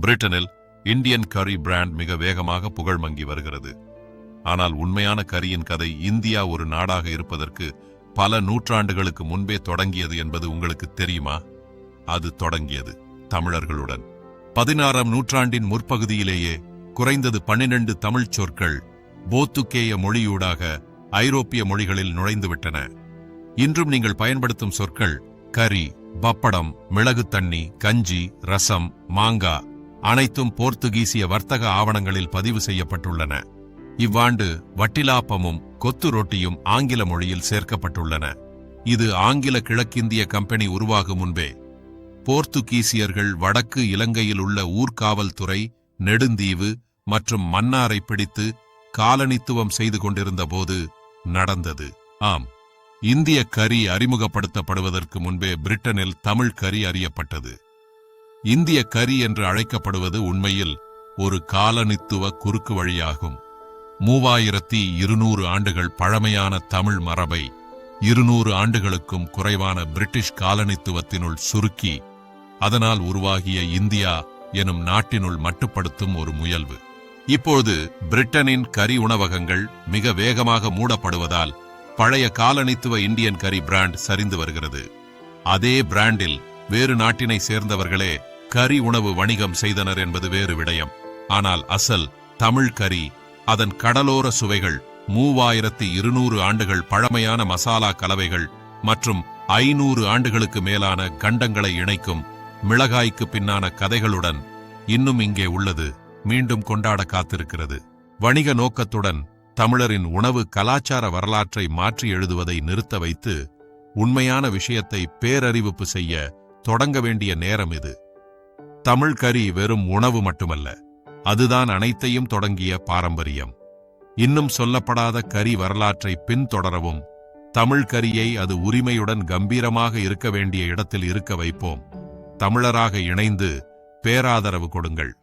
பிரிட்டனில் இந்தியன் கரி பிராண்ட் மிக வேகமாக புகழ் மங்கி வருகிறது. ஆனால் உண்மையான கரியின் கதை இந்தியா ஒரு நாடாக இருப்பதற்கு பல நூற்றாண்டுகளுக்கு முன்பே தொடங்கியது என்பது உங்களுக்கு தெரியுமா? அது தொடங்கியது தமிழர்களுடன். பதினாறாம் நூற்றாண்டின் முற்பகுதியிலேயே குறைந்தது பன்னிரண்டு தமிழ்ச் சொற்கள் போத்துக்கேய மொழியூடாக ஐரோப்பிய மொழிகளில் நுழைந்துவிட்டன. இன்றும் நீங்கள் பயன்படுத்தும் சொற்கள் கரி பப்படம் மிளகு தண்ணி கஞ்சி ரசம் மாங்கா அனைத்தும் போர்த்துகீசிய வர்த்தக ஆவணங்களில் பதிவு செய்யப்பட்டுள்ளன. இவ்வாண்டு வட்டிலாப்பமும் கொத்து ரொட்டியும் ஆங்கில மொழியில் சேர்க்கப்பட்டுள்ளன. இது ஆங்கில கிழக்கிந்திய கம்பெனி உருவாகும் முன்பே போர்த்துகீசியர்கள் வடக்கு இலங்கையில் உள்ள ஊர்காவல்துறை நெடுந்தீவு மற்றும் மன்னாரை பிடித்து காலனித்துவம் செய்து கொண்டிருந்த போது நடந்தது. ஆம். இந்திய கரி அறிமுகப்படுத்தப்படுவதற்கு முன்பே பிரிட்டனில் தமிழ் கரி அறியப்பட்டது. இந்திய கரி என்று அழைக்கப்படுவது உண்மையில் ஒரு காலனித்துவ குறுக்கு வழியாகும். மூவாயிரத்தி இருநூறு ஆண்டுகள் பழமையான தமிழ் மரபை இருநூறு ஆண்டுகளுக்கும் குறைவான பிரிட்டிஷ் காலனித்துவத்தினுள் சுருக்கி அதனால் உருவாகிய இந்தியா எனும் நாட்டினுள் மட்டுப்படுத்தும் ஒரு முயல்வு. இப்போது பிரிட்டனின் கரி உணவகங்கள் மிக வேகமாக மூடப்படுவதால் பழைய காலனித்துவ இந்தியன் கரி பிராண்ட் சரிந்து வருகிறது. அதே பிராண்டில் வேறு நாட்டினை சேர்ந்தவர்களே கரி உணவு வணிகம் செய்தனர் என்பது வேறு விடயம். ஆனால் அசல் தமிழ் கறி அதன் கடலோர சுவைகள் மூவாயிரத்தி இருநூறு ஆண்டுகள் பழமையான மசாலா கலவைகள் மற்றும் ஐநூறு ஆண்டுகளுக்கு மேலான கண்டங்களை இணைக்கும் மிளகாய்க்கு பின்னான கதைகளுடன் இன்னும் இங்கே உள்ளது மீண்டும் கொண்டாட காத்திருக்கிறது. வணிக நோக்கத்துடன் தமிழரின் உணவு கலாச்சார வரலாற்றை மாற்றி எழுதுவதை நிறுத்த வைத்து உண்மையான விஷயத்தை பேரறிவிப்பு செய்ய தொடங்க வேண்டிய நேரம் இது. தமிழ் கறி வெறும் உணவு மட்டுமல்ல அதுதான் அனைத்தையும் தொடங்கிய பாரம்பரியம். இன்னும் சொல்லப்படாத கரி வரலாற்றை பின்தொடரவும் தமிழ் கரியை அது உரிமையுடன் கம்பீரமாக இருக்க வேண்டிய இடத்தில் இருக்க வைப்போம். தமிழராக இணைந்து பேராதரவு கொடுங்கள்.